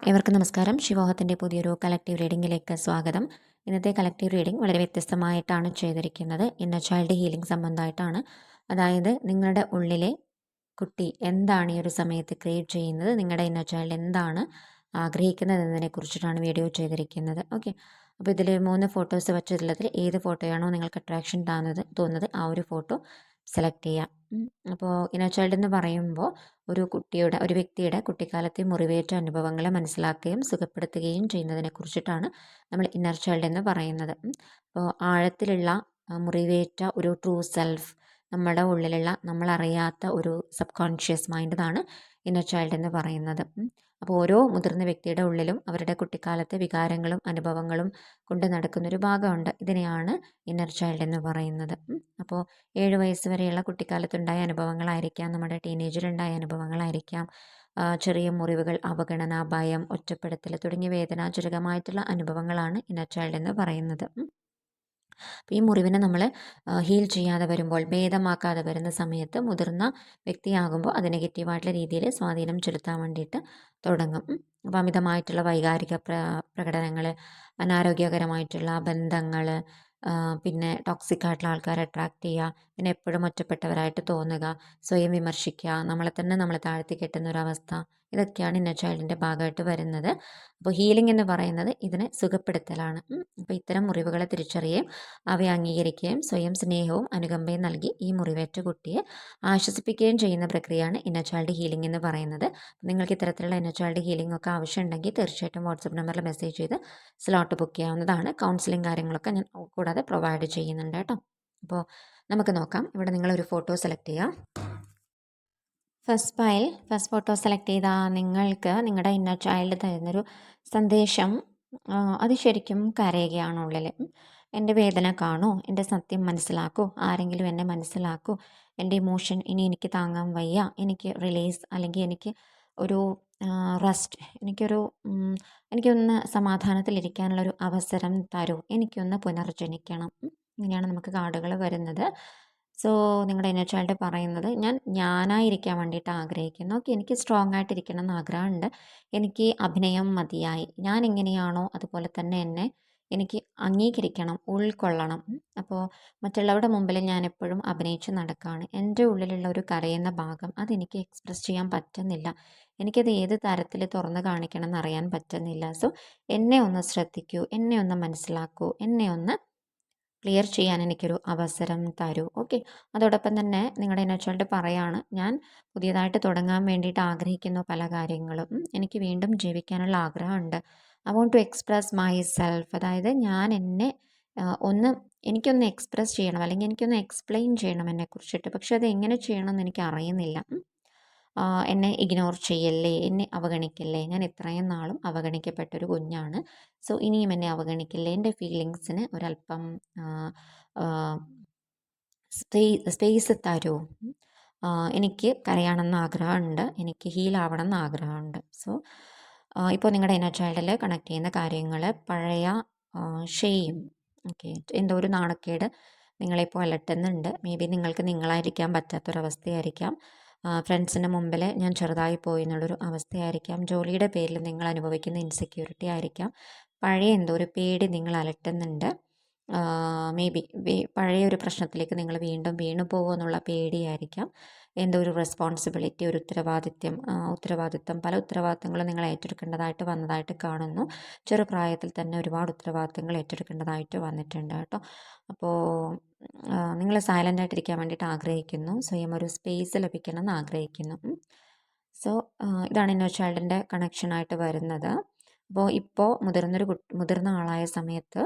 ഏവർക്കും നമസ്കാരം. ശിവോഹത്തിന്റെ പുതിയൊരു കളക്റ്റീവ് റീഡിങ്ങിലേക്ക് സ്വാഗതം. ഇന്നത്തെ കളക്റ്റീവ് റീഡിംഗ് വളരെ വ്യത്യസ്തമായിട്ടാണ് ചെയ്തിരിക്കുന്നത് ഇന്ന ചൈൽഡ് ഹീലിംഗ് സംബന്ധമായിട്ടാണ്. അതായത് നിങ്ങളുടെ ഉള്ളിലെ കുട്ടി എന്താണ് ഈ ഒരു സമയത്ത് ക്രിയേറ്റ് ചെയ്യുന്നത്? നിങ്ങളുടെ ഇന്ന ചൈൽഡ് എന്താണ് ആഗ്രഹിക്കുന്നത് എന്നതിനെ കുറിച്ചിട്ടാണ് വീഡിയോ ചെയ്തിരിക്കുന്നത് ഓക്കെ അപ്പോൾ ഇതിൽ മൂന്ന് ഫോട്ടോസ് വെച്ചിട്ടുള്ളതിൽ ഏത് ഫോട്ടോയാണോ നിങ്ങൾക്ക് അട്രാക്ഷൻ താന്നത് തോന്നുന്നത് ആ ഒരു ഫോട്ടോ സെലക്ട് ചെയ്യാം. അപ്പോൾ ഇന്നർ ചൈൽഡ് എന്ന് പറയുമ്പോൾ ഒരു കുട്ടിയുടെ ഒരു വ്യക്തിയുടെ കുട്ടിക്കാലത്തെ മുറിവേറ്റ അനുഭവങ്ങളെ മനസ്സിലാക്കുകയും സുഖപ്പെടുത്തുകയും ചെയ്യുന്നതിനെ കുറിച്ചിട്ടാണ് നമ്മൾ ഇന്നർ ചൈൽഡ് എന്ന് പറയുന്നത്. അപ്പോൾ ആഴത്തിലുള്ള മുറിവേറ്റ ഒരു ട്രൂ സെൽഫ് നമ്മുടെ ഉള്ളിലുള്ള നമ്മളറിയാത്ത ഒരു സബ് കോൺഷ്യസ് ആണ് ഇന്നർ ചൈൽഡ് എന്ന് പറയുന്നത്. അപ്പോൾ ഓരോ മുതിർന്ന വ്യക്തിയുടെ ഉള്ളിലും അവരുടെ കുട്ടിക്കാലത്തെ വികാരങ്ങളും അനുഭവങ്ങളും കൊണ്ട് നടക്കുന്നൊരു ഭാഗമുണ്ട്. ഇതിനെയാണ് ഇന്നർ ചൈൽഡ് എന്ന് പറയുന്നത്. അപ്പോൾ ഏഴ് വയസ്സ് വരെയുള്ള കുട്ടിക്കാലത്തുണ്ടായ അനുഭവങ്ങളായിരിക്കാം. നമ്മുടെ ടീനേജിലുണ്ടായ അനുഭവങ്ങളായിരിക്കാം. ചെറിയ മുറിവുകൾ അവഗണന ഭയം ഒറ്റപ്പെടുത്തൽ തുടങ്ങിയ വേദനാജനകമായിട്ടുള്ള അനുഭവങ്ങളാണ് ഇന്നർ ചൈൽഡ് എന്ന് പറയുന്നത്. അപ്പോൾ ഈ മുറിവിനെ നമ്മൾ ഹീൽ ചെയ്യാതെ വരുമ്പോൾ ഭേദമാക്കാതെ വരുന്ന സമയത്ത് മുതിർന്ന വ്യക്തിയാകുമ്പോൾ അത് നെഗറ്റീവായിട്ടുള്ള രീതിയിൽ സ്വാധീനം ചെലുത്താൻ വേണ്ടിയിട്ട് തുടങ്ങും. അപ്പോൾ അമിതമായിട്ടുള്ള വൈകാരിക പ്ര പ്രകടനങ്ങൾ അനാരോഗ്യകരമായിട്ടുള്ള ബന്ധങ്ങൾ പിന്നെ ടോക്സിക് ആയിട്ടുള്ള ആൾക്കാരെ അട്രാക്റ്റ് ചെയ്യുക പിന്നെ എപ്പോഴും ഒറ്റപ്പെട്ടവരായിട്ട് തോന്നുക സ്വയം വിമർശിക്കുക നമ്മളെ തന്നെ നമ്മളെ താഴ്ത്തി കെട്ടുന്ന ഒരു അവസ്ഥ ഇതൊക്കെയാണ് ഇന്നർ ചൈൽഡിന്റെ ഭാഗമായിട്ട് വരുന്നത്. അപ്പോൾ ഹീലിംഗ് എന്ന് പറയുന്നത് ഇതിനെ സുഖപ്പെടുത്തലാണ്. അപ്പോൾ ഇത്തരം മുറിവുകളെ തിരിച്ചറിയുകയും അവയെ അംഗീകരിക്കുകയും സ്വയം സ്നേഹവും അനുകമ്പയും നൽകി ഈ മുറിവേറ്റ കുട്ടിയെ ആശ്വസിപ്പിക്കുകയും ചെയ്യുന്ന പ്രക്രിയയാണ് ഇന്നർ ചൈൽഡ് ഹീലിംഗ് എന്ന് പറയുന്നത്. നിങ്ങൾക്ക് ഇത്തരത്തിലുള്ള ഇന്നർ ചൈൽഡ് ഹീലിംഗ് ഒക്കെ ആവശ്യമുണ്ടെങ്കിൽ തീർച്ചയായിട്ടും വാട്സപ്പ് നമ്പറിൽ മെസ്സേജ് ചെയ്ത് സ്ലോട്ട് ബുക്ക് ചെയ്യാവുന്നതാണ്. കൗൺസിലിംഗ് കാര്യങ്ങളൊക്കെ ഞാൻ കൂടാതെ പ്രൊവൈഡ് ചെയ്യുന്നുണ്ട് കേട്ടോ. അപ്പോൾ നമുക്ക് നോക്കാം. ഇവിടെ നിങ്ങളൊരു ഫോട്ടോ സെലക്ട് ചെയ്യാം. First file first photo select ചെയ്താൽ നിങ്ങൾക്ക് നിങ്ങളുടെ ഇന്നർ ചൈൽഡ് തരുന്നൊരു സന്ദേശം അത് ശരിക്കും കരയുകയാണ് ഉള്ളിൽ എന്റെ വേദന കാണൂ എന്റെ സത്യം മനസ്സിലാക്കൂ ആരെങ്കിലും എന്നെ മനസ്സിലാക്കൂ എന്റെ ഇമോഷൻ ഇനി എനിക്ക് താങ്ങാൻ വയ്യ എനിക്ക് റിലീസ് അല്ലെങ്കിൽ എനിക്ക് ഒരു റെസ്റ്റ് എനിക്കൊരു എനിക്കൊന്ന് സമാധാനത്തിലിരിക്കാനുള്ളൊരു അവസരം തരൂ എനിക്കൊന്ന് പുനർജനിക്കണം. ഇങ്ങനെയാണ് നമുക്ക് കാർഡുകൾ വരുന്നത്. സോ നിങ്ങളുടെ ഇന്നർ ചൈൽഡ് പറയുന്നത് ഞാൻ ഞാനായിരിക്കാൻ വേണ്ടിയിട്ട് ആഗ്രഹിക്കുന്നു. ഓക്കെ എനിക്ക് സ്ട്രോങ് ആയിട്ടിരിക്കണം എന്ന് ആഗ്രഹമുണ്ട്. എനിക്ക് അഭിനയം മതിയായി. ഞാൻ എങ്ങനെയാണോ അതുപോലെ തന്നെ എന്നെ എനിക്ക് അംഗീകരിക്കണം ഉൾക്കൊള്ളണം. അപ്പോൾ മറ്റുള്ളവരുടെ മുമ്പിൽ ഞാൻ എപ്പോഴും അഭിനയിച്ച് നടക്കുകയാണ് എന്റെ ഉള്ളിലുള്ള ഒരു കരയുന്ന ഭാഗം അതെനിക്ക് എക്സ്പ്രസ് ചെയ്യാൻ പറ്റുന്നില്ല. എനിക്കത് ഏത് തരത്തിൽ തുറന്ന് കാണിക്കണം എന്നറിയാൻ പറ്റുന്നില്ല. സോ എന്നെ ഒന്ന് ശ്രദ്ധിക്കൂ എന്നെ ഒന്ന് മനസ്സിലാക്കൂ എന്നെ ഒന്ന് ക്ലിയർ ചെയ്യാൻ എനിക്കൊരു അവസരം തരൂ. ഓക്കെ. അതോടൊപ്പം തന്നെ നിങ്ങളുടെ എന്നുവെച്ചാൽ പറയാണ് ഞാൻ പുതിയതായിട്ട് തുടങ്ങാൻ വേണ്ടിയിട്ട് ആഗ്രഹിക്കുന്ന പല കാര്യങ്ങളും. എനിക്ക് വീണ്ടും ജീവിക്കാനുള്ള ആഗ്രഹമുണ്ട്. I want to express myself അതായത് ഞാൻ എന്നെ ഒന്ന് എനിക്കൊന്ന് എക്സ്പ്രസ് ചെയ്യണം. അല്ലെങ്കിൽ എനിക്കൊന്ന് എക്സ്പ്ലെയിൻ ചെയ്യണം എന്നെക്കുറിച്ചിട്ട്. പക്ഷെ അത് എങ്ങനെ ചെയ്യണമെന്ന് എനിക്ക് അറിയുന്നില്ല എന്നെ ഇഗ്നോർ ചെയ്യല്ലേ എന്നെ അവഗണിക്കല്ലേ ഞാൻ ഇത്രയും നാളും അവഗണിക്കപ്പെട്ടൊരു കുഞ്ഞാണ്. സോ ഇനിയും എന്നെ അവഗണിക്കല്ലേ എന്റെ ഫീലിങ്സിന് ഒരല്പം സ്പേസ് തരൂ. എനിക്ക് കരയണമെന്ന് ആഗ്രഹമുണ്ട് എനിക്ക് ഹീൽ ആവണം എന്ന് ആഗ്രഹമുണ്ട് സോ ഇപ്പോൾ നിങ്ങളുടെ ഇന്നർ ചൈൽഡിൽ കണക്ട് ചെയ്യുന്ന കാര്യങ്ങൾ പഴയ ഷെയിം ഓക്കെ എന്തോ ഒരു നാണക്കേട് നിങ്ങളിപ്പോൾ അലട്ടുന്നുണ്ട്. മേ ബി നിങ്ങൾക്ക് നിങ്ങളായിരിക്കാൻ പറ്റാത്തൊരവസ്ഥയായിരിക്കാം. ഫ്രണ്ട്സിന്റെ മുമ്പിൽ ഞാൻ ചെറുതായി പോയി എന്നുള്ളൊരു അവസ്ഥയായിരിക്കാം. ജോലിയുടെ പേരിൽ നിങ്ങൾ അനുഭവിക്കുന്ന ഇൻസെക്യൂരിറ്റി ആയിരിക്കാം. പഴയ എന്തോ ഒരു പേടി നിങ്ങൾ അലട്ടുന്നുണ്ട്. മേ ബി പഴയ ഒരു പ്രശ്നത്തിലേക്ക് നിങ്ങൾ വീണ്ടും വീണു പോകുമെന്നുള്ള പേടിയായിരിക്കാം. എന്തോ ഒരു റെസ്പോൺസിബിലിറ്റി ഒരു ഉത്തരവാദിത്യം ഉത്തരവാദിത്വം പല ഉത്തരവാദിത്തങ്ങളും നിങ്ങൾ ഏറ്റെടുക്കേണ്ടതായിട്ട് വന്നതായിട്ട് കാണുന്നു. ചെറുപ്രായത്തിൽ തന്നെ ഒരുപാട് ഉത്തരവാദിത്തങ്ങൾ ഏറ്റെടുക്കേണ്ടതായിട്ട് വന്നിട്ടുണ്ട് കേട്ടോ. അപ്പോൾ നിങ്ങൾ സൈലന്റ് ആയിട്ടിരിക്കാൻ വേണ്ടിയിട്ട് ആഗ്രഹിക്കുന്നു. സ്വയം ഒരു സ്പേസ് ലഭിക്കണം എന്ന് ആഗ്രഹിക്കുന്നു. സോ ഇതാണ് ഇന്നോ ചൈൽഡിന്റെ കണക്ഷനായിട്ട് വരുന്നത്. അപ്പോൾ ഇപ്പോൾ മുതിർന്നൊരു മുതിർന്ന ആളായ സമയത്ത്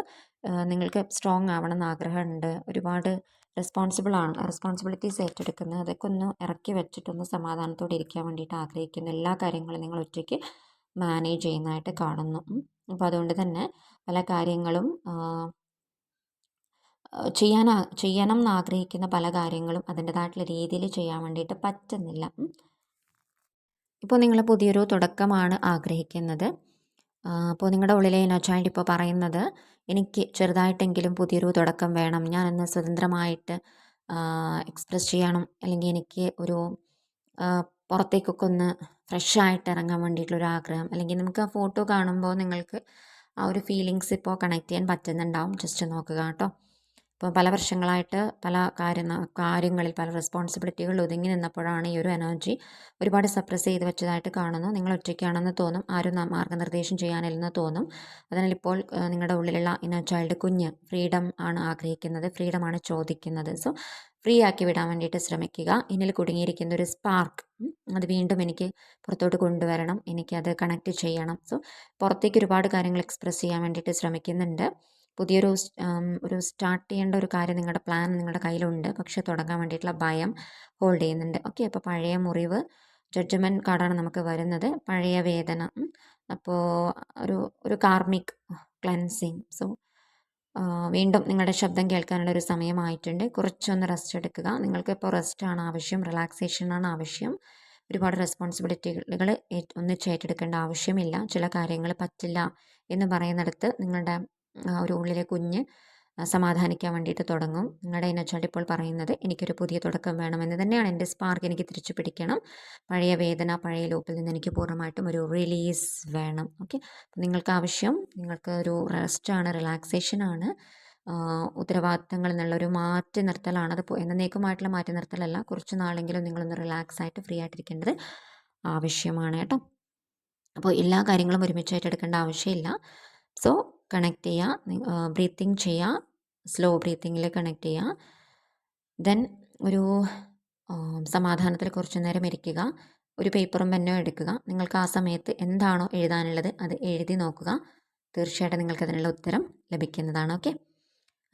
നിങ്ങൾക്ക് സ്ട്രോങ് ആവണം എന്ന് ആഗ്രഹമുണ്ട്. ഒരുപാട് റെസ്പോൺസിബിൾ ആണ്. റെസ്പോൺസിബിലിറ്റീസ് ഏറ്റെടുക്കുന്നത്. അതൊക്കെ ഒന്ന് ഇറക്കി വെച്ചിട്ടൊന്ന് സമാധാനത്തോടെ ഇരിക്കാൻ വേണ്ടിയിട്ട് ആഗ്രഹിക്കുന്ന എല്ലാ കാര്യങ്ങളും നിങ്ങൾ ഒറ്റയ്ക്ക് മാനേജ് ചെയ്യുന്നതായിട്ട് കാണുന്നു. അപ്പോൾ അതുകൊണ്ട് തന്നെ പല കാര്യങ്ങളും ചെയ്യാൻ ചെയ്യണം എന്ന് ആഗ്രഹിക്കുന്ന പല കാര്യങ്ങളും അതിന്റെതായിട്ടുള്ള രീതിയിൽ ചെയ്യാൻ വേണ്ടിയിട്ട് പറ്റുന്നില്ല. ഇപ്പോൾ നിങ്ങൾ പുതിയൊരു തുടക്കമാണ് ആഗ്രഹിക്കുന്നത്. അപ്പോൾ നിങ്ങളുടെ ഉള്ളിലെ ഇനോച്ചായിട്ട് ഇപ്പോൾ പറയുന്നത് എനിക്ക് ചെറുതായിട്ടെങ്കിലും പുതിയൊരു തുടക്കം വേണം. ഞാൻ എന്നെ സ്വതന്ത്രമായിട്ട് എക്സ്പ്രസ് ചെയ്യണം അല്ലെങ്കിൽ എനിക്ക് ഒരു പുറത്തേക്കൊക്കെ ഒന്ന് ഫ്രഷ് ആയിട്ട് ഇറങ്ങാൻ വേണ്ടിയിട്ടുള്ളൊരു ആഗ്രഹം. അല്ലെങ്കിൽ നമുക്ക് ആ ഫോട്ടോ കാണുമ്പോൾ നിങ്ങൾക്ക് ആ ഒരു ഫീലിങ്സ് ഇപ്പോൾ കണക്ട് ചെയ്യാൻ പറ്റുന്നുണ്ടാവും. ജസ്റ്റ് നോക്കുക കേട്ടോ. ഇപ്പോൾ പല വർഷങ്ങളായിട്ട് പല കാര്യ കാര്യങ്ങളിൽ പല റെസ്പോൺസിബിലിറ്റികളിൽ ഒതുങ്ങി നിന്നപ്പോഴാണ് ഈ ഒരു എനർജി ഒരുപാട് സപ്രസ് ചെയ്ത് വെച്ചതായിട്ട് കാണുന്നു. നിങ്ങൾ ഒറ്റയ്ക്കാണെന്ന് തോന്നും. ആരും മാർഗനിർദ്ദേശം ചെയ്യാനില്ലെന്ന് തോന്നും. അതിനാൽ ഇപ്പോൾ നിങ്ങളുടെ ഉള്ളിലുള്ള ഇന്നർ ചൈൽഡ് കുഞ്ഞ് ഫ്രീഡം ആണ് ആഗ്രഹിക്കുന്നത്. ഫ്രീഡമാണ് ചോദിക്കുന്നത്. സോ ഫ്രീ ആക്കി വിടാൻ വേണ്ടിയിട്ട് ശ്രമിക്കുക. എന്നിൽ കുടുങ്ങിയിരിക്കുന്ന ഒരു സ്പാർക്ക് അത് വീണ്ടും എനിക്ക് പുറത്തോട്ട് കൊണ്ടുവരണം. എനിക്കത് കണക്ട് ചെയ്യണം. സോ പുറത്തേക്ക് ഒരുപാട് കാര്യങ്ങൾ എക്സ്പ്രസ് ചെയ്യാൻ വേണ്ടിയിട്ട് ശ്രമിക്കുന്നുണ്ട്. പുതിയൊരു ഒരു സ്റ്റാർട്ട് ചെയ്യേണ്ട ഒരു കാര്യം നിങ്ങളുടെ പ്ലാൻ നിങ്ങളുടെ കയ്യിലുണ്ട്. പക്ഷേ തുടങ്ങാൻ വേണ്ടിയിട്ടുള്ള ഭയം ഹോൾഡ് ചെയ്യുന്നുണ്ട്. ഓക്കെ അപ്പോൾ പഴയ മുറിവ് ജഡ്ജ്മെന്റ് കാർഡാണ് നമുക്ക് വരുന്നത്. പഴയ വേദന അപ്പോൾ ഒരു ഒരു കാർമിക് ക്ലൻസിങ്. സോ വീണ്ടും നിങ്ങളുടെ ശബ്ദം കേൾക്കാനുള്ള ഒരു സമയമായിട്ടുണ്ട്. കുറച്ചൊന്ന് റെസ്റ്റ് എടുക്കുക. നിങ്ങൾക്ക് ഇപ്പോൾ റെസ്റ്റാണ് ആവശ്യം റിലാക്സേഷനാണ് ആവശ്യം. ഒരുപാട് റെസ്പോൺസിബിലിറ്റികൾ ഒന്നിച്ച് ഏറ്റെടുക്കേണ്ട ആവശ്യമില്ല. ചില കാര്യങ്ങൾ പറ്റില്ല എന്ന് പറയുന്നിടത്ത് നിങ്ങളുടെ ഒരു ഉള്ളിലെ കുഞ്ഞ് സമാധാനിക്കാൻ വേണ്ടിയിട്ട് തുടങ്ങും. നിങ്ങളുടെ ഇനച്ചാട്ട് ഇപ്പോൾ പറയുന്നത് എനിക്കൊരു പുതിയ തുടക്കം വേണമെന്ന് തന്നെയാണ്. എന്റെ സ്പാർക്ക് എനിക്ക് തിരിച്ചു പിടിക്കണം. പഴയ വേദന പഴയ ലോപ്പിൽ നിന്ന് എനിക്ക് പൂർണമായിട്ടും ഒരു റിലീസ് വേണം. ഓക്കെ നിങ്ങൾക്ക് ആവശ്യം നിങ്ങൾക്ക് ഒരു റെസ്റ്റാണ് റിലാക്സേഷനാണ് ഉത്തരവാദിത്തങ്ങളിൽ നിന്നുള്ളൊരു മാറ്റി നിർത്തലാണ്. അത് എന്നേക്കുമായിട്ടുള്ള മാറ്റി നിർത്തലല്ല. കുറച്ച് നാളെങ്കിലും നിങ്ങളൊന്ന് റിലാക്സ് ആയിട്ട് ഫ്രീ ആയിട്ടിരിക്കേണ്ടത് ആവശ്യമാണ് കേട്ടോ. അപ്പോൾ എല്ലാ കാര്യങ്ങളും ഒരുമിച്ചായിട്ട് എടുക്കേണ്ട ആവശ്യമില്ല. സോ കണക്ട് ചെയ്യുക ബ്രീത്തിങ് ചെയ്യുക സ്ലോ ബ്രീത്തിങ്ങിൽ കണക്ട് ചെയ്യുക ദെൻ ഒരു സമാധാനത്തിൽ കുറച്ചു നേരം ഇരിക്കുക. ഒരു പേപ്പറും പെന്നോ എടുക്കുക. നിങ്ങൾക്ക് ആ സമയത്ത് എന്താണോ എഴുതാനുള്ളത് അത് എഴുതി നോക്കുക. തീർച്ചയായിട്ടും നിങ്ങൾക്ക് അതിനുള്ള ഉത്തരം ലഭിക്കുന്നതാണ്. ഓക്കെ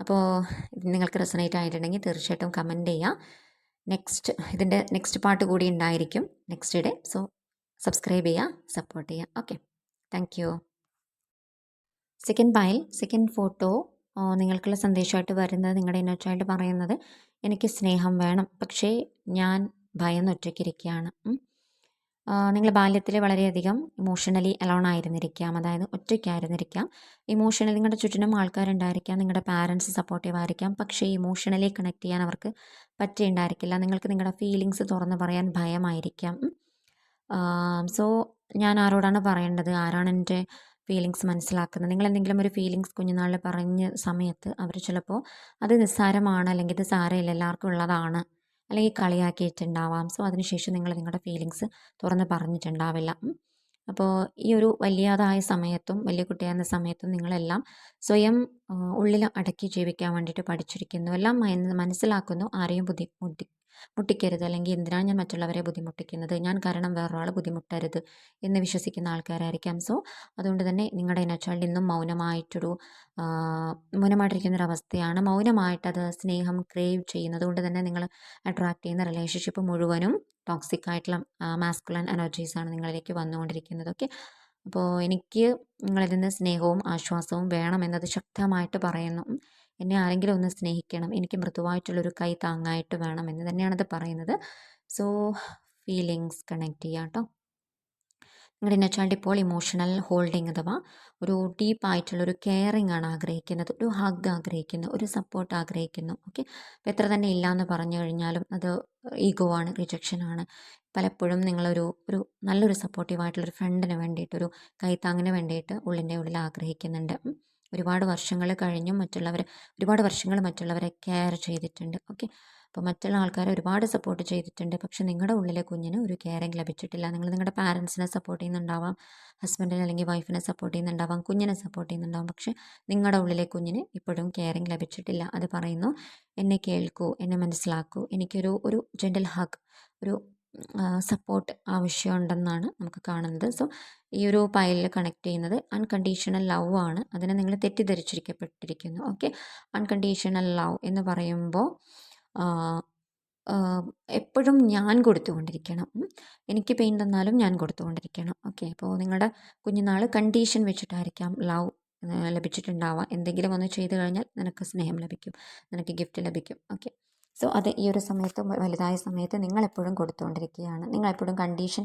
അപ്പോൾ നിങ്ങൾക്ക് റെസണേറ്റ് ആയിട്ടുണ്ടെങ്കിൽ തീർച്ചയായിട്ടും കമന്റ് ചെയ്യുക നെക്സ്റ്റ് ഇതിന്റെ നെക്സ്റ്റ് പാർട്ട് കൂടി ഉണ്ടായിരിക്കും. നെക്സ്റ്റ് ഡേ സോ സബ്സ്ക്രൈബ് ചെയ്യുക സപ്പോർട്ട് ചെയ്യുക okay thank second file second photo നിങ്ങൾക്കുള്ള സന്ദേശമായിട്ട് വരുന്നത് നിങ്ങളുടെ ഇന്നർ ചൈൽഡ് പറയുന്നത് എനിക്ക് സ്നേഹം വേണം. പക്ഷേ ഞാൻ ഭയന്ന് ഒറ്റയ്ക്കിരിക്കുകയാണ് നിങ്ങൾ ബാല്യത്തിൽ വളരെയധികം ഇമോഷണലി അലോൺ ആയിരുന്നിരിക്കാം. അതായത് ഒറ്റയ്ക്കായിരുന്നിരിക്കാം. ഇമോഷണലി നിങ്ങളുടെ ചുറ്റിനും ആൾക്കാരുണ്ടായിരിക്കാം. നിങ്ങളുടെ പാരൻസ് സപ്പോർട്ടീവ് ആയിരിക്കാം. പക്ഷേ ഇമോഷണലി കണക്ട് ചെയ്യാൻ അവർക്ക് പറ്റിയുണ്ടായിരിക്കില്ല. നിങ്ങൾക്ക് നിങ്ങളുടെ ഫീലിങ്സ് തുറന്ന് പറയാൻ ഭയമായിരിക്കാം. സോ ഞാൻ ആരോടാണ് പറയേണ്ടത്? ആരാണ് എന്റെ ഫീലിങ്സ് മനസ്സിലാക്കുന്നത്. നിങ്ങൾ എന്തെങ്കിലും ഒരു ഫീലിങ്സ് കുഞ്ഞുനാളിൽ പറഞ്ഞ സമയത്ത് അവർ ചിലപ്പോൾ അത് നിസ്സാരമാണ് അല്ലെങ്കിൽ ഇത് സാരമില്ല എല്ലാവർക്കും ഉള്ളതാണ് അല്ലെങ്കിൽ കളിയാക്കിയിട്ടുണ്ടാവാം. സോ അതിനുശേഷം നിങ്ങൾ നിങ്ങളുടെ ഫീലിങ്സ് തുറന്ന് പറഞ്ഞിട്ടുണ്ടാവില്ല. അപ്പോൾ ഈ ഒരു വലിയതായ സമയത്തും വലിയ കുട്ടിയാകുന്ന സമയത്തും നിങ്ങളെല്ലാം സ്വയം ഉള്ളിൽ അടക്കി ജീവിക്കാൻ വേണ്ടിയിട്ട് പഠിച്ചിരിക്കുന്നു. എല്ലാം മനസ്സിലാക്കുന്നു. ആരെയും ബുദ്ധി മുട്ടി മുട്ടിക്കരുത്. അല്ലെങ്കിൽ എന്തിനാണ് ഞാൻ മറ്റുള്ളവരെ ബുദ്ധിമുട്ടിക്കുന്നത്? ഞാൻ കാരണം വേറൊരാൾ ബുദ്ധിമുട്ടരുത് എന്ന് വിശ്വസിക്കുന്ന ആൾക്കാരായിരിക്കാം. സോ അതുകൊണ്ട് തന്നെ നിങ്ങളുടെ ഇനച്ചാളിൽ ഇന്നും മൗനമായിട്ടൊരു മൗനമായിട്ടിരിക്കുന്ന ഒരു അവസ്ഥയാണ് മൗനമായിട്ടത് സ്നേഹം ക്രേവ് ചെയ്യുന്നത്. കൊണ്ട് തന്നെ നിങ്ങൾ അട്രാക്ട് ചെയ്യുന്ന റിലേഷൻഷിപ്പ് മുഴുവനും ടോക്സിക് ആയിട്ടുള്ള മാസ്കുലൻ എനർജീസാണ് നിങ്ങളിലേക്ക് വന്നുകൊണ്ടിരിക്കുന്നത്. ഓക്കെ അപ്പോൾ എനിക്ക് നിങ്ങളിൽ നിന്ന് സ്നേഹവും ആശ്വാസവും വേണമെന്നത് ശക്തമായിട്ട് പറയുന്നു. എന്നെ ആരെങ്കിലും ഒന്ന് സ്നേഹിക്കണം എനിക്ക് മൃദുവായിട്ടുള്ളൊരു കൈ താങ്ങായിട്ട് വേണം എന്ന് തന്നെയാണത് പറയുന്നത്. സോ ഫീലിങ്സ് കണക്ട് ചെയ്യാം കേട്ടോ നിങ്ങളുടെ ഇന്നച്ചാണ്ട് ഇപ്പോൾ ഇമോഷണൽ ഹോൾഡിങ് അഥവാ ഒരു ഡീപ്പായിട്ടുള്ളൊരു കെയറിങ് ആണ് ആഗ്രഹിക്കുന്നത് ഒരു ഹഗ് ആഗ്രഹിക്കുന്നു ഒരു സപ്പോർട്ട് ആഗ്രഹിക്കുന്നു ഓക്കെ അപ്പോൾ എത്ര തന്നെ ഇല്ല എന്ന് പറഞ്ഞു കഴിഞ്ഞാലും അത് ഈഗോ ആണ് റിജക്ഷൻ ആണ്. പലപ്പോഴും നിങ്ങളൊരു ഒരു നല്ലൊരു സപ്പോർട്ടീവായിട്ടുള്ളൊരു ഫ്രണ്ടിന് വേണ്ടിയിട്ടൊരു കൈത്താങ്ങിന് വേണ്ടിയിട്ട് ഉള്ളിന്റെ ഉള്ളിൽ ആഗ്രഹിക്കുന്നുണ്ട്. ഒരുപാട് വർഷങ്ങൾ കഴിഞ്ഞും മറ്റുള്ളവർ ഒരുപാട് വർഷങ്ങൾ മറ്റുള്ളവരെ കെയർ ചെയ്തിട്ടുണ്ട്. ഓക്കെ അപ്പോൾ മറ്റുള്ള ആൾക്കാരെ ഒരുപാട് സപ്പോർട്ട് ചെയ്തിട്ടുണ്ട്. പക്ഷെ നിങ്ങളുടെ ഉള്ളിലെ കുഞ്ഞിന് ഒരു കെയറിങ് ലഭിച്ചിട്ടില്ല. നിങ്ങൾ നിങ്ങളുടെ പാരൻസിനെ സപ്പോർട്ട് ചെയ്യുന്നുണ്ടാവാം. ഹസ്ബൻഡിനെ അല്ലെങ്കിൽ വൈഫിനെ സപ്പോർട്ട് ചെയ്യുന്നുണ്ടാവാം. കുഞ്ഞിനെ സപ്പോർട്ട് ചെയ്യുന്നുണ്ടാവാം. പക്ഷെ നിങ്ങളുടെ ഉള്ളിലെ കുഞ്ഞിന് ഇപ്പോഴും കെയറിങ് ലഭിച്ചിട്ടില്ല. അത് പറയുന്നു എന്നെ കേൾക്കൂ എന്നെ മനസ്സിലാക്കൂ. എനിക്കൊരു ഒരു ജെന്റൽ ഹഗ് ഒരു സപ്പോർട്ട് ആവശ്യമുണ്ടെന്നാണ് നമുക്ക് കാണുന്നത്. സോ ഈ ഒരു പൈലിൽ കണക്ട് ചെയ്യുന്നത് അൺകണ്ടീഷണൽ ലവ് ആണ്. അതിനെ നിങ്ങൾ തെറ്റിദ്ധരിച്ചിരിക്കപ്പെട്ടിരിക്കുന്നു. ഓക്കെ അൺകണ്ടീഷണൽ ലവ് എന്ന് പറയുമ്പോൾ എപ്പോഴും ഞാൻ കൊടുത്തുകൊണ്ടിരിക്കണം. എനിക്ക് പെയിൻ തന്നാലും ഞാൻ കൊടുത്തുകൊണ്ടിരിക്കണം. ഓക്കെ അപ്പോൾ നിങ്ങളുടെ കുഞ്ഞുനാൾ കണ്ടീഷൻ വെച്ചിട്ടായിരിക്കാം ലവ് ലഭിച്ചിട്ടുണ്ടാവാം എന്തെങ്കിലും ഒന്ന് ചെയ്തു കഴിഞ്ഞാൽ നിനക്ക് സ്നേഹം ലഭിക്കും. നിനക്ക് ഗിഫ്റ്റ് ലഭിക്കും. ഓക്കെ സോ അത് ഈ ഒരു സമയത്ത് വലുതായ സമയത്ത് നിങ്ങളെപ്പോഴും കൊടുത്തുകൊണ്ടിരിക്കുകയാണ് നിങ്ങളെപ്പോഴും കണ്ടീഷൻ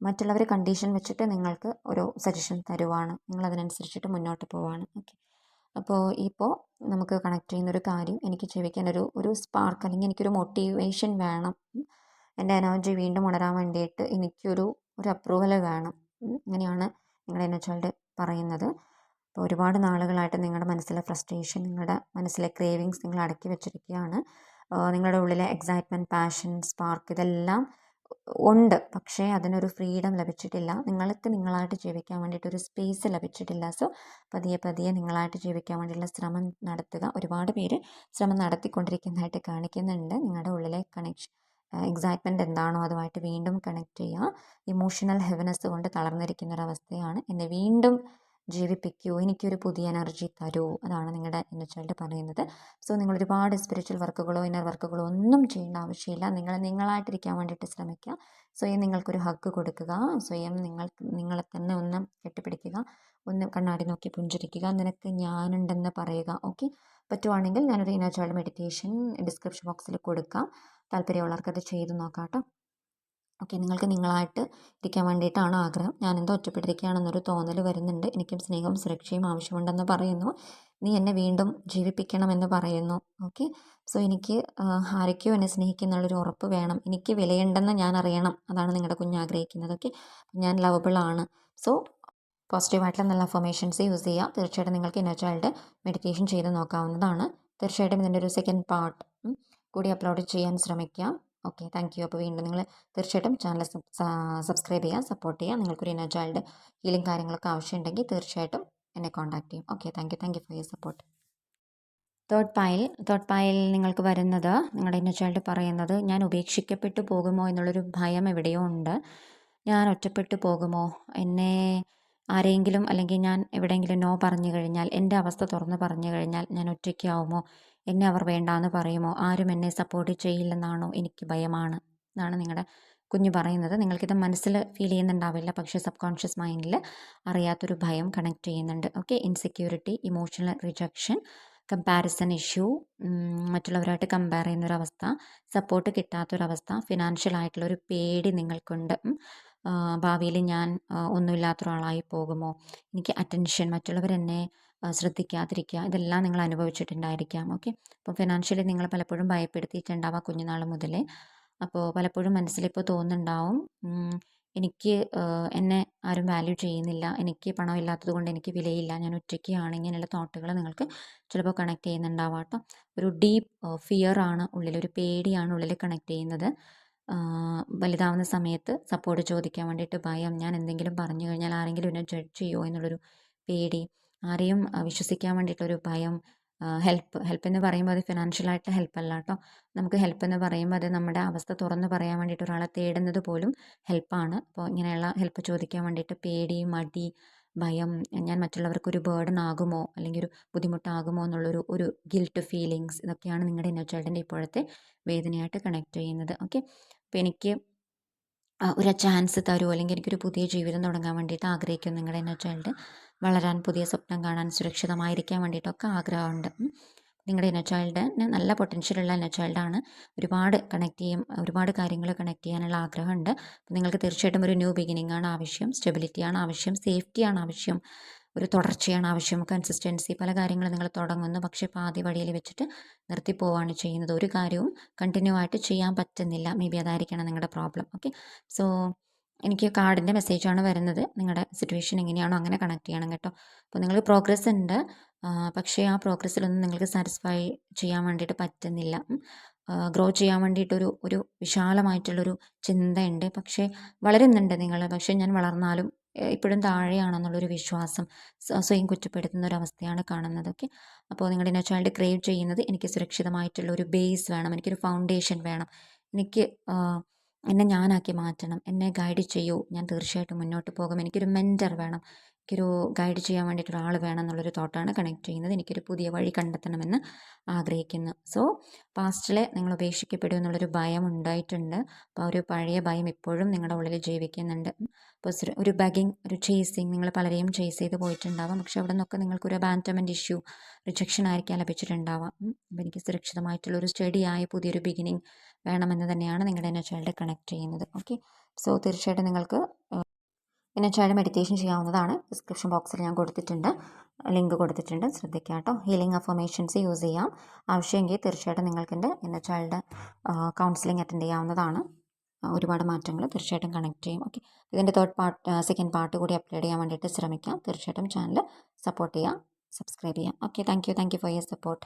മറ്റുള്ളവർ കണ്ടീഷൻ വെച്ചിട്ട് നിങ്ങൾക്ക് ഒരു സജഷൻ തരുവാണ്. നിങ്ങൾ അതിനനുസരിച്ചിട്ട് മുന്നോട്ട് പോവാണ്. ഓക്കെ അപ്പോൾ ഇപ്പോൾ നമുക്ക് കണക്ട് ചെയ്യുന്നൊരു കാര്യം എനിക്ക് ജീവിക്കാൻ ഒരു ഒരു സ്പാർക്ക് അല്ലെങ്കിൽ എനിക്കൊരു മോട്ടിവേഷൻ വേണം. എന്റെ എനർജി വീണ്ടും ഉണരാൻ വേണ്ടിയിട്ട് എനിക്കൊരു ഒരു അപ്രൂവൽ വേണം. അങ്ങനെയാണ് നിങ്ങളുടെ ചൈൽഡ് പറയുന്നത്. അപ്പോൾ ഒരുപാട് നാളുകളായിട്ട് നിങ്ങളുടെ മനസ്സിലെ ഫ്രസ്ട്രേഷൻ നിങ്ങളുടെ മനസ്സിലെ ക്രേവിങ്സ് നിങ്ങൾ അടക്കി വെച്ചിരിക്കുകയാണ്. നിങ്ങളുടെ ഉള്ളിലെ എക്സൈറ്റ്മെന്റ് പാഷൻ സ്പാർക്ക് ഇതെല്ലാം ഉണ്ട്. പക്ഷേ അതിനൊരു ഫ്രീഡം ലഭിച്ചിട്ടില്ല. നിങ്ങൾക്ക് നിങ്ങളായിട്ട് ജീവിക്കാൻ വേണ്ടിയിട്ട് ഒരു സ്പേസ് ലഭിച്ചിട്ടില്ല. സോ പതിയെ പതിയെ നിങ്ങളായിട്ട് ജീവിക്കാൻ വേണ്ടിയിട്ടുള്ള ശ്രമം നടത്തുക. ഒരുപാട് പേര് ശ്രമം നടത്തിക്കൊണ്ടിരിക്കുന്നതായിട്ട് കാണിക്കുന്നുണ്ട്. നിങ്ങളുടെ ഉള്ളിലെ കണക്ഷൻ എക്സൈറ്റ്മെന്റ് എന്താണോ അതുമായിട്ട് വീണ്ടും കണക്ട് ചെയ്യുക. ഇമോഷണൽ ഹെവനസ് കൊണ്ട് തളർന്നിരിക്കുന്ന ഒരവസ്ഥയാണ്. എന്നെ വീണ്ടും ജീവിപ്പിക്കൂ എനിക്കൊരു പുതിയ എനർജി തരൂ അതാണ് നിങ്ങളുടെ ഇന്നർ ചൈൽഡ് പറയുന്നത്. സോ നിങ്ങൾ ഒരുപാട് സ്പിരിച്വൽ വർക്കുകളോ ഇന്നർ വർക്കുകളോ ഒന്നും ചെയ്യേണ്ട ആവശ്യമില്ല. നിങ്ങൾ നിങ്ങളായിട്ടിരിക്കാൻ വേണ്ടിയിട്ട് ശ്രമിക്കുക. സ്വയം നിങ്ങൾക്കൊരു ഹക്ക് കൊടുക്കുക. സ്വയം നിങ്ങൾ നിങ്ങളെ തന്നെ ഒന്ന് കെട്ടിപ്പിടിക്കുക. ഒന്ന് കണ്ണാടി നോക്കി പുഞ്ചിരിക്കുക. നിനക്ക് ഞാനുണ്ടെന്ന് പറയുക. ഓക്കെ? പറ്റുവാണെങ്കിൽ ഞാനൊരു ഇന്നർ ചൈൽഡ് മെഡിറ്റേഷൻ ഡിസ്ക്രിപ്ഷൻ ബോക്സിൽ കൊടുക്കാം. താല്പര്യമുള്ളവർക്ക് അത് ചെയ്ത് നോക്കാം കേട്ടോ ഓക്കെ നിങ്ങൾക്ക് നിങ്ങളായിട്ട് ഇരിക്കാൻ വേണ്ടിയിട്ടാണ് ആഗ്രഹം. ഞാനെന്തോ ഒറ്റപ്പെട്ടിരിക്കുകയാണെന്നൊരു തോന്നൽ വരുന്നുണ്ട്. എനിക്കും സ്നേഹവും സുരക്ഷയും ആവശ്യമുണ്ടെന്ന് പറയുന്നു. നീ എന്നെ വീണ്ടും ജീവിപ്പിക്കണമെന്ന് പറയുന്നു. ഓക്കെ സോ എനിക്ക് ആരൊക്കെയോ എന്നെ സ്നേഹിക്കുന്നുള്ളൊരു ഉറപ്പ് വേണം. എനിക്ക് വിലയുണ്ടെന്ന് ഞാൻ അറിയണം. അതാണ് നിങ്ങളുടെ കുഞ്ഞ് ആഗ്രഹിക്കുന്നത് ഓക്കെ ഞാൻ ലവബിൾ ആണ്. സോ പോസിറ്റീവായിട്ടുള്ള നല്ല അഫർമേഷൻസ് യൂസ് ചെയ്യുക തീർച്ചയായിട്ടും നിങ്ങൾക്ക് ഇന്നർ ചൈൽഡ് മെഡിറ്റേഷൻ ചെയ്ത് നോക്കാവുന്നതാണ്. തീർച്ചയായിട്ടും ഇതിന്റെ ഒരു സെക്കൻഡ് പാർട്ട് കൂടി അപ്ലോഡ് ചെയ്യാൻ ശ്രമിക്കുക ഓക്കെ താങ്ക് യു. അപ്പോൾ വീണ്ടും നിങ്ങൾ തീർച്ചയായിട്ടും ചാനൽ സബ്സ്ക്രൈബ് ചെയ്യുക സപ്പോർട്ട് ചെയ്യുക. നിങ്ങൾക്കൊരു ഇന്ന ചൈൽഡ് ഹീലിംഗ് കാര്യങ്ങളൊക്കെ ആവശ്യമുണ്ടെങ്കിൽ തീർച്ചയായിട്ടും എന്നെ കോൺടാക്ട് ചെയ്യും. Okay thank you. Thank you for your support. Third file third file നിങ്ങൾക്ക് വരുന്നത് നിങ്ങളുടെ ഇന്ന ചൈൽഡ് പറയുന്നത് ഞാൻ ഉപേക്ഷിക്കപ്പെട്ടു പോകുമോ എന്നുള്ളൊരു ഭയം എവിടെയോ ഉണ്ട്. ഞാൻ ഒറ്റപ്പെട്ടു പോകുമോ? എന്നെ ആരെങ്കിലും അല്ലെങ്കിൽ ഞാൻ എവിടെയെങ്കിലും നോ പറഞ്ഞു കഴിഞ്ഞാൽ എന്റെ അവസ്ഥ തുറന്നു പറഞ്ഞു കഴിഞ്ഞാൽ ഞാൻ ഒറ്റയ്ക്കാവുമോ? എന്നെ അവർ വേണ്ടാന്ന് പറയുമോ? ആരും എന്നെ സപ്പോർട്ട് ചെയ്യില്ലെന്നാണോ എനിക്ക് ഭയമാണ്? എന്നാണ് നിങ്ങളുടെ കുഞ്ഞു പറയുന്നത്. നിങ്ങൾക്കിത് മനസ്സിൽ ഫീൽ ചെയ്യുന്നുണ്ടാവില്ല പക്ഷേ സബ് കോൺഷ്യസ് മൈൻഡിൽ അറിയാത്തൊരു ഭയം കണക്ട് ചെയ്യുന്നുണ്ട്. Okay insecurity emotional rejection comparison issue മറ്റുള്ളവരായിട്ട് compare ചെയ്യുന്നൊരവസ്ഥ സപ്പോർട്ട് കിട്ടാത്തൊരവസ്ഥ ഫിനാൻഷ്യൽ ആയിട്ടുള്ളൊരു പേടി നിങ്ങൾക്കുണ്ട്. ഭാവിയിൽ ഞാൻ ഒന്നുമില്ലാത്ത ഒരാളായി പോകുമോ? എനിക്ക് അറ്റൻഷൻ മറ്റുള്ളവർ എന്നെ ശ്രദ്ധിക്കാതിരിക്കുക ഇതെല്ലാം നിങ്ങൾ അനുഭവിച്ചിട്ടുണ്ടായിരിക്കാം. ഓക്കെ അപ്പോൾ ഫിനാൻഷ്യലി നിങ്ങൾ പലപ്പോഴും ഭയപ്പെടുത്തിയിട്ടുണ്ടാവാം കുഞ്ഞുനാൾ മുതലേ. അപ്പോൾ പലപ്പോഴും മനസ്സിലിപ്പോൾ തോന്നുന്നുണ്ടാവും എനിക്ക് എന്നെ ആരും വാല്യൂ ചെയ്യുന്നില്ല എനിക്ക് പണം ഇല്ലാത്തത് കൊണ്ട് എനിക്ക് വിലയില്ല ഞാൻ ഒറ്റയ്ക്കാണ് ഇങ്ങനെയുള്ള തോട്ടുകൾ നിങ്ങൾക്ക് ചിലപ്പോൾ കണക്ട് ചെയ്യുന്നുണ്ടാവാം കേട്ടോ. ഒരു ഡീപ്പ് ഫിയർ ആണ് ഉള്ളിൽ ഒരു പേടിയാണ് ഉള്ളിൽ കണക്ട് ചെയ്യുന്നത്. വലുതാവുന്ന സമയത്ത് സപ്പോർട്ട് ചോദിക്കാൻ വേണ്ടിയിട്ട് ഭയം ഞാൻ എന്തെങ്കിലും പറഞ്ഞു കഴിഞ്ഞാൽ ആരെങ്കിലും എന്നെ ജഡ്ജ് ചെയ്യുമോ എന്നുള്ളൊരു പേടി ആരെയും വിശ്വസിക്കാൻ വേണ്ടിയിട്ടൊരു ഭയം ഹെൽപ്പ് ഹെൽപ്പ് എന്ന് പറയുമ്പോൾ അത് ഫിനാൻഷ്യലായിട്ട് ഹെൽപ്പ് അല്ല കേട്ടോ നമുക്ക് ഹെൽപ്പ് എന്ന് പറയുമ്പോൾ അത് നമ്മുടെ അവസ്ഥ തുറന്നു പറയാൻ വേണ്ടിയിട്ട് ഒരാളെ തേടുന്നത് പോലും ഹെൽപ്പാണ് അപ്പോൾ ഇങ്ങനെയുള്ള ഹെൽപ്പ് ചോദിക്കാൻ വേണ്ടിയിട്ട് പേടി മടി ഭയം ഞാൻ മറ്റുള്ളവർക്ക് ഒരു ബേർഡൻ ആകുമോ അല്ലെങ്കിൽ ഒരു ബുദ്ധിമുട്ടാകുമോ എന്നുള്ളൊരു ഒരു ഗിൽട്ട് ഫീലിങ്സ് ഇതൊക്കെയാണ് നിങ്ങളുടെ ഇന്നർ ചൈൽഡിന്റെ ഇപ്പോഴത്തെ വേദനയായിട്ട് കണക്ട് ചെയ്യുന്നത്. ഓക്കെ അപ്പോൾ എനിക്ക് ഒരു ചാൻസ് തരുമോ അല്ലെങ്കിൽ എനിക്കൊരു പുതിയ ജീവിതം തുടങ്ങാൻ വേണ്ടിയിട്ട് ആഗ്രഹിക്കുന്നു നിങ്ങളുടെ ഇന്നർ ചൈൽഡ് വളരാൻ പുതിയ സ്വപ്നം കാണാൻ സുരക്ഷിതമായിരിക്കാൻ വേണ്ടിയിട്ടൊക്കെ ആഗ്രഹമുണ്ട്. നിങ്ങളുടെ എന്ന ചൈൽഡ് നല്ല പൊട്ടൻഷ്യലുള്ള എന്ന ചൈൽഡാണ് ഒരുപാട് കണക്ട് ചെയ്യും ഒരുപാട് കാര്യങ്ങൾ കണക്ട് ചെയ്യാനുള്ള ആഗ്രഹമുണ്ട്. നിങ്ങൾക്ക് തീർച്ചയായിട്ടും ഒരു ന്യൂ ബിഗിനിങ് ആണ് ആവശ്യം. സ്റ്റെബിലിറ്റി ആണ് ആവശ്യം. സേഫ്റ്റി ആണ് ആവശ്യം. ഒരു തുടർച്ചയാണ് ആവശ്യം. കൺസിസ്റ്റൻസി പല കാര്യങ്ങളും നിങ്ങൾ തുടങ്ങുന്നു. പക്ഷേ പാതി വഴിയിൽ വെച്ചിട്ട് നിർത്തിപ്പോവാണ് ചെയ്യുന്നത്. ഒരു കാര്യവും കണ്ടിന്യൂ ആയിട്ട് ചെയ്യാൻ പറ്റുന്നില്ല. മേ ബി അതായിരിക്കണം നിങ്ങളുടെ പ്രോബ്ലം ഓക്കെ സോ എനിക്ക് കാർഡിന്റെ മെസ്സേജാണ് വരുന്നത്. നിങ്ങളുടെ സിറ്റുവേഷൻ എങ്ങനെയാണോ അങ്ങനെ കണക്ട് ചെയ്യണം കേട്ടോ. അപ്പോൾ നിങ്ങൾ പ്രോഗ്രസ് ഉണ്ട്. പക്ഷേ ആ പ്രോഗ്രസ്സിലൊന്നും നിങ്ങൾക്ക് സാറ്റിസ്ഫൈ ചെയ്യാൻ വേണ്ടിയിട്ട് പറ്റുന്നില്ല. ഗ്രോ ചെയ്യാൻ വേണ്ടിയിട്ടൊരു ഒരു വിശാലമായിട്ടുള്ളൊരു ചിന്തയുണ്ട്. പക്ഷേ വളരുന്നുണ്ട് നിങ്ങൾ പക്ഷേ ഞാൻ വളർന്നാലും ഇപ്പോഴും താഴെയാണെന്നുള്ളൊരു വിശ്വാസം സ്വയം കുറ്റപ്പെടുത്തുന്ന ഒരു അവസ്ഥയാണ് കാണുന്നത് ഓക്കെ അപ്പോൾ നിങ്ങളുടെ ഇന്നർ ചൈൽഡ് ക്രേവ് ചെയ്യുന്നത് എനിക്ക് സുരക്ഷിതമായിട്ടുള്ള ഒരു ബേസ് വേണം എനിക്കൊരു ഫൗണ്ടേഷൻ വേണം. എനിക്ക് എന്നെ ഞാനാക്കി മാറ്റണം എന്നെ ഗൈഡ് ചെയ്യൂ ഞാൻ തീർച്ചയായിട്ടും മുന്നോട്ട് പോകും. എനിക്കൊരു മെന്റർ വേണം. എനിക്കൊരു ഗൈഡ് ചെയ്യാൻ വേണ്ടിയിട്ട് ഒരാൾ വേണം എന്നുള്ളൊരു തോട്ടാണ് കണക്ട് ചെയ്യുന്നത്. എനിക്കൊരു പുതിയ വഴി കണ്ടെത്തണമെന്ന് ആഗ്രഹിക്കുന്നു. സോ പാസ്റ്റിലെ നിങ്ങൾ ഉപേക്ഷിക്കപ്പെടും എന്നുള്ളൊരു ഭയം ഉണ്ടായിട്ടുണ്ട്. അപ്പോൾ ആ ഒരു പഴയ ഭയം ഇപ്പോഴും നിങ്ങളുടെ ഉള്ളിൽ ജീവിക്കുന്നുണ്ട്. അപ്പോൾ ഒരു ബഗിങ് ഒരു ചേസിങ് നിങ്ങൾ പലരെയും ചേസ് ചെയ്ത് പോയിട്ടുണ്ടാവാം. പക്ഷെ അവിടെ നിന്നൊക്കെ നിങ്ങൾക്കൊരു അബാന്റമെന്റ് ഇഷ്യൂ റിജക്ഷൻ ആയിരിക്കാം ലഭിച്ചിട്ടുണ്ടാവാം. അപ്പോൾ എനിക്ക് സുരക്ഷിതമായിട്ടുള്ള ഒരു സ്റ്റഡിയായ പുതിയൊരു ബിഗിനിങ് വേണമെന്ന് തന്നെയാണ് നിങ്ങളുടെ എന്നെ ചൈൽഡ് കണക്ട് ചെയ്യുന്നത്. ഓക്കെ സോ തീർച്ചയായിട്ടും നിങ്ങൾക്ക് എന്നെ ചൈൽഡ് മെഡിറ്റേഷൻ ചെയ്യാവുന്നതാണ്. ഡിസ്ക്രിപ്ഷൻ ബോക്സിൽ ഞാൻ കൊടുത്തിട്ടുണ്ട്. ലിങ്ക് കൊടുത്തിട്ടുണ്ട്. ശ്രദ്ധിക്കുക കേട്ടോ ഹീലിംഗ് അഫർമേഷൻസ് യൂസ് ചെയ്യാം. ആവശ്യമെങ്കിൽ തീർച്ചയായിട്ടും നിങ്ങൾക്ക് എന്റെ എച്ച് ചൈൽഡ് കൗൺസിലിംഗ് അറ്റൻഡ് ചെയ്യാവുന്നതാണ്. ഒരുപാട് മാറ്റങ്ങൾ തീർച്ചയായിട്ടും കണക്ട് ചെയ്യും. ഓക്കെ ഇതിന്റെ തേർഡ് പാർട്ട് സെക്കൻഡ് പാർട്ട് കൂടി അപ്ലോഡ് ചെയ്യാൻ വേണ്ടിയിട്ട് ശ്രമിക്കാം. തീർച്ചയായിട്ടും ചാനൽ സപ്പോർട്ട് ചെയ്യാം. സബ്സ്ക്രൈബ് ചെയ്യാം. Okay thank you thank you for your support